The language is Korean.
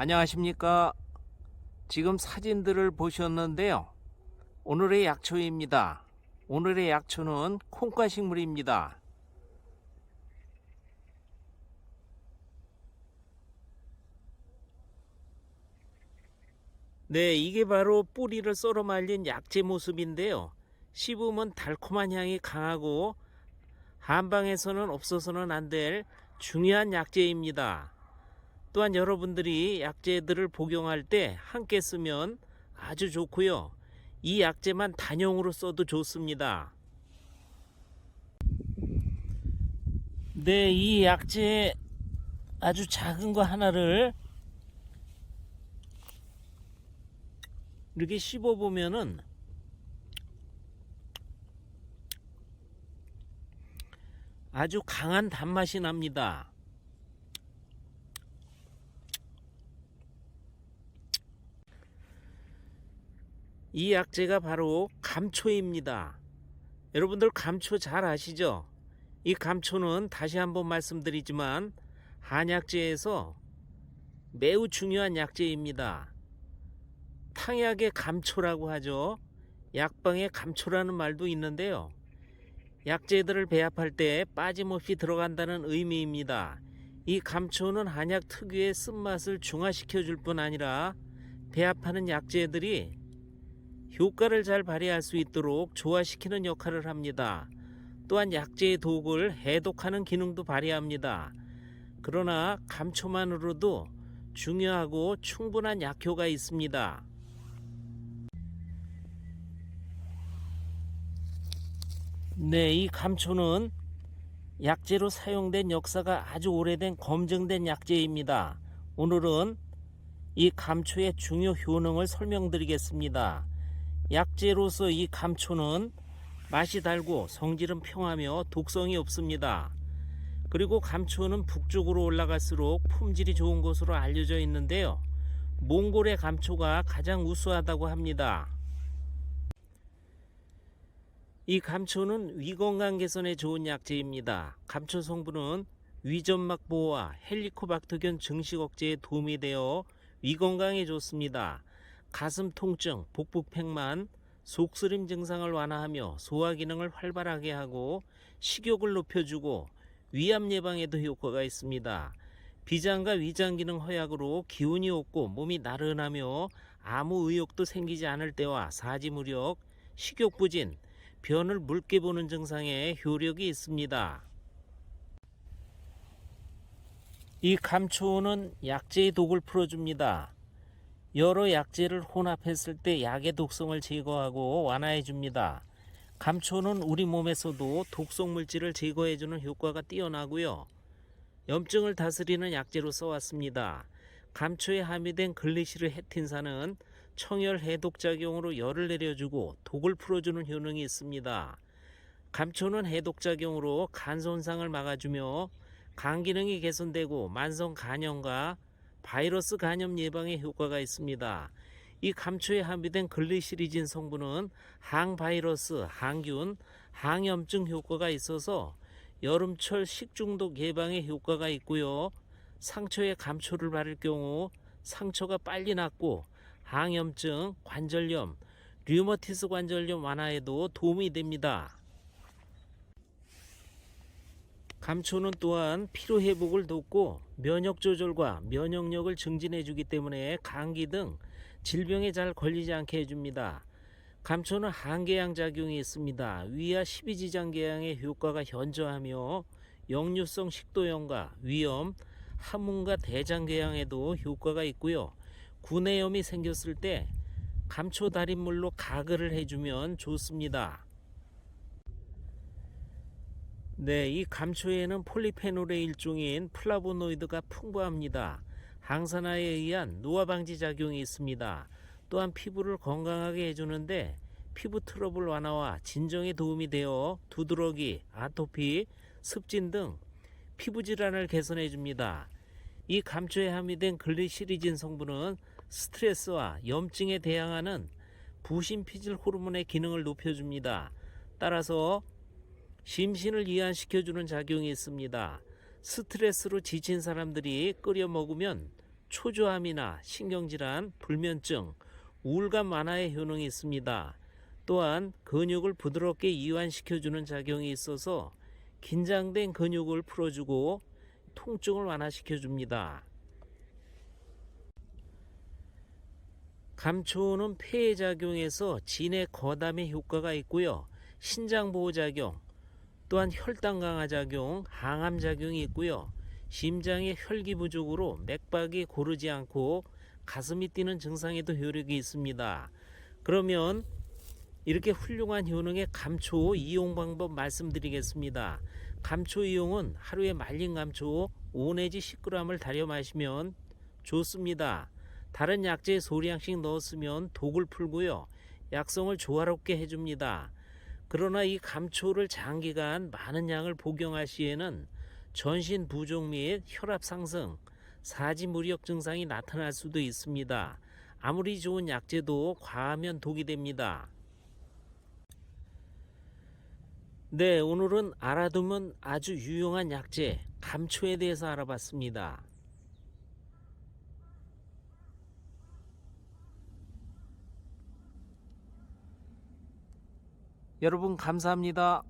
안녕하십니까. 지금 사진들을 보셨는데요. 오늘의 약초입니다. 오늘의 약초는 콩과 식물입니다. 네, 이게 바로 뿌리를 썰어 말린 약재 모습인데요. 씹으면 달콤한 향이 강하고 한방에서는 없어서는 안 될 중요한 약재입니다. 또한 여러분들이 약재들을 복용할 때 함께 쓰면 아주 좋고요. 이 약재만 단용으로 써도 좋습니다. 네, 이 약재 아주 작은 거 하나를 이렇게 씹어 보면은 아주 강한 단맛이 납니다. 이 약재가 바로 감초입니다. 여러분들 감초 잘 아시죠? 이 감초는 다시 한번 말씀드리지만 한약재에서 매우 중요한 약재입니다. 탕약의 감초라고 하죠. 약방의 감초라는 말도 있는데요. 약재들을 배합할 때 빠짐없이 들어간다는 의미입니다. 이 감초는 한약 특유의 쓴맛을 중화시켜 줄 뿐 아니라 배합하는 약재들이 효과를 잘 발휘할 수 있도록 조화시키는 역할을 합니다. 또한 약재의 독을 해독하는 기능도 발휘합니다. 그러나 감초만으로도 중요하고 충분한 약효가 있습니다. 네, 이 감초는 약재로 사용된 역사가 아주 오래된 검증된 약재입니다. 오늘은 이 감초의 중요 효능을 설명드리겠습니다. 약재로서 이 감초는 맛이 달고 성질은 평하며 독성이 없습니다. 그리고 감초는 북쪽으로 올라갈수록 품질이 좋은 것으로 알려져 있는데요. 몽골의 감초가 가장 우수하다고 합니다. 이 감초는 위 건강 개선에 좋은 약재입니다. 감초 성분은 위점막 보호와 헬리코박터균 증식 억제에 도움이 되어 위 건강에 좋습니다. 가슴 통증, 복부 팽만, 속쓰림 증상을 완화하며 소화 기능을 활발하게 하고 식욕을 높여주고 위암 예방에도 효과가 있습니다. 비장과 위장 기능 허약으로 기운이 없고 몸이 나른하며 아무 의욕도 생기지 않을 때와 사지무력, 식욕 부진, 변을 묽게 보는 증상에 효력이 있습니다. 이 감초는 약재의 독을 풀어줍니다. 여러 약재를 혼합했을 때 약의 독성을 제거하고 완화해 줍니다. 감초는 우리 몸에서도 독성 물질을 제거해 주는 효과가 뛰어나고요. 염증을 다스리는 약재로 써왔습니다. 감초에 함유된 글리시르 헤틴산은 청열 해독 작용으로 열을 내려주고 독을 풀어주는 효능이 있습니다. 감초는 해독 작용으로 간 손상을 막아주며 간 기능이 개선되고 만성 간염과 바이러스 간염 예방에 효과가 있습니다. 이 감초에 함유된 글리시리진 성분은 항바이러스, 항균, 항염증 효과가 있어서 여름철 식중독 예방에 효과가 있고요. 상처에 감초를 바를 경우 상처가 빨리 낫고 항염증, 관절염, 류머티스 관절염 완화에도 도움이 됩니다. 감초는 또한 피로 회복을 돕고 면역 조절과 면역력을 증진해 주기 때문에 감기 등 질병에 잘 걸리지 않게 해줍니다. 감초는 항궤양 작용이 있습니다. 위와 십이지장궤양의 효과가 현저하며 역류성 식도염과 위염, 항문과 대장궤양에도 효과가 있고요. 구내염이 생겼을 때 감초 달인물로 가글을 해주면 좋습니다. 네, 이 감초에는 폴리페놀의 일종인 플라보노이드가 풍부합니다. 항산화에 의한 노화 방지 작용이 있습니다. 또한 피부를 건강하게 해주는데 피부 트러블 완화와 진정에 도움이 되어 두드러기, 아토피, 습진 등 피부 질환을 개선해 줍니다. 이 감초에 함유된 글리시리진 성분은 스트레스와 염증에 대항하는 부신피질 호르몬의 기능을 높여줍니다. 따라서 심신을 이완시켜주는 작용이 있습니다. 스트레스로 지친 사람들이 끓여 먹으면 초조함이나 신경질환, 불면증, 우울감 완화에 효능이 있습니다. 또한 근육을 부드럽게 이완시켜주는 작용이 있어서 긴장된 근육을 풀어주고 통증을 완화시켜줍니다. 감초는 폐에 작용해서 진해 거담에 효과가 있고요. 신장 보호 작용, 또한 혈당 강화 작용, 항암 작용이 있고요. 심장의 혈기 부족으로 맥박이 고르지 않고 가슴이 뛰는 증상에도 효력이 있습니다. 그러면 이렇게 훌륭한 효능의 감초 이용 방법 말씀드리겠습니다. 감초 이용은 하루에 말린 감초 5 내지 10g을 달여 마시면 좋습니다. 다른 약재에 소량씩 넣었으면 독을 풀고요. 약성을 조화롭게 해줍니다. 그러나 이 감초를 장기간 많은 양을 복용할 시에는 전신 부종 및 혈압 상승, 사지무력 증상이 나타날 수도 있습니다. 아무리 좋은 약재도 과하면 독이 됩니다. 네, 오늘은 알아두면 아주 유용한 약재, 감초에 대해서 알아봤습니다. 여러분 감사합니다.